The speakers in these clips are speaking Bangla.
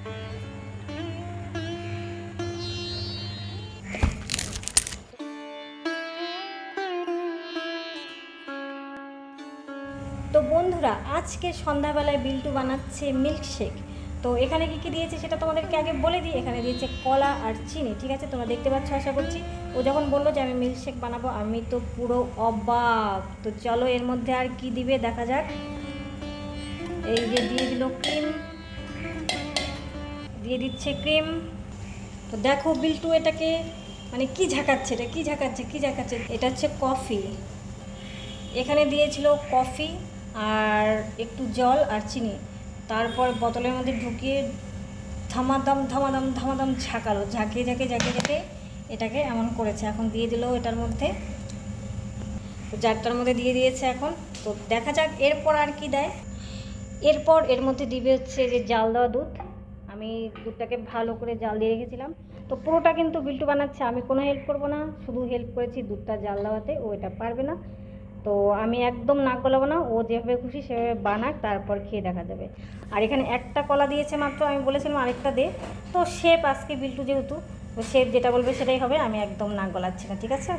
তো বন্ধুরা, আজকে সন্ধ্যাবেলায় বিল্টু বানাচ্ছে মিল্কশেক তো এখানে কি কী দিয়েছে সেটা তোমাদেরকে আগে বলে দিই। এখানে দিয়েছে কলা আর চিনি, ঠিক আছে? তোমরা দেখতে পাচ্ছ, আশা করছি। ও যখন বলল যে আমি মিল্কশেক বানাবো, আমি তো পুরো অবাক। তো চলো এর মধ্যে আর কি দিবে দেখা যাক। এই যে দিয়ে দিল ক্রিম দিয়ে দিচ্ছে ক্রিম। তো দেখো বিল্টু এটাকে মানে কি ঝাঁকাচ্ছে এটা কি ঝাঁকাচ্ছে কি ঝাঁকাচ্ছে। এটা হচ্ছে কফি। এখানে দিয়েছিল কফি আর একটু জল আর চিনি। তারপর বোতলের মধ্যে ঢুকিয়ে ধামাদাম ধামাদাম ধামাদাম ঝাঁকালো। ঝাঁকিয়ে ঝাঁকিয়ে ঝাঁকিয়ে ঝাঁকিয়ে এটাকে এমন করেছে। এখন দিয়ে দিল এটার মধ্যে। জারটার মধ্যে দিয়ে দিয়েছে এখন। তো দেখা যাক, এরপর আর কি দেয়। এরপর এর মধ্যে দিবে হচ্ছে যে জাল দেওয়া দুধ। আমি দুধটাকে ভালো করে জাল দিয়ে রেখেছিলাম। তো পুরোটা কিন্তু বিল্টু বানাচ্ছে, আমি কোনো হেল্প করব না। শুধু হেল্প করেছি দুধটা জাল দেওয়াতে, ও এটা পারবে না। তো আমি একদম নাক গলাবো না, ও যেভাবে খুশি সেভাবে বানাক, তারপর খেয়ে দেখা যাবে। আর এখানে একটা কলা দিয়েছে মাত্র, আমি বলেছিলাম আরেকটা দে। তো শেপ আজকে বিল্টু যেহেতু, তো শেপ যেটা বলবে সেটাই হবে, আমি একদম নাক গলাচ্ছি না, ঠিক আছে?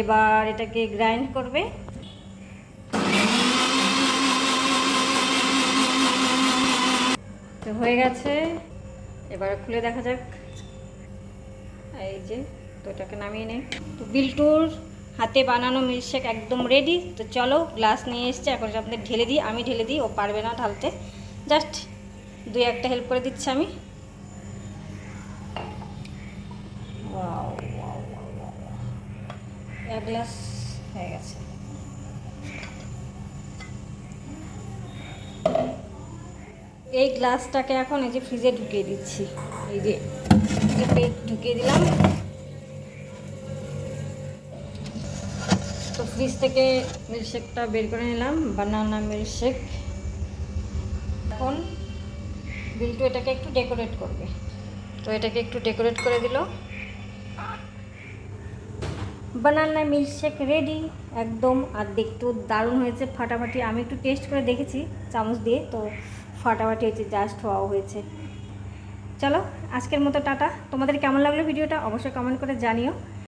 এবার এটাকে গ্রাইন্ড করবে। হয়ে গেছে। এবার খুলে দেখা যাক। এই যে তো এটাকে নামিয়ে নেই। তো বিল্টুর হাতে বানানো মিল্কশেক একদম রেডি তো চলো গ্লাস নিয়ে এসছে। এখন আপনাদের ঢেলে দিই, আমি ঢেলে দিই, ও পারবে না ঢালতে। জাস্ট দুই একটা হেল্প করে দিচ্ছি আমি. এক গ্লাস হয়ে গেছে। এই গ্লাসটাকে এখন এই যে ফ্রিজে ঢুকিয়ে দিচ্ছি। এই যে পেট ঢুকিয়ে দিলাম। তো ফ্রিজ থেকে মিল্কশেকটা বের করে নিলাম, বানানা মিল্কশেক। এখন বিলটু এটাকে একটু ডেকোরেট করবে। তো এটাকে একটু ডেকোরেট করে দিল। বানানা মিল্কশেক রেডি একদম, আর দেখতেও দারুণ হয়েছে। ফাটাফাটি আমি একটু টেস্ট করে দেখেছি, চামচ দিয়ে, তো ফাটাফাটি হয়েছে জাস্ট হওয়া হয়েছে। চলো, আজকের মতো টাটা। তোমাদের কেমন লাগল ভিডিওটা অবশ্যই কমেন্ট করে জানিও।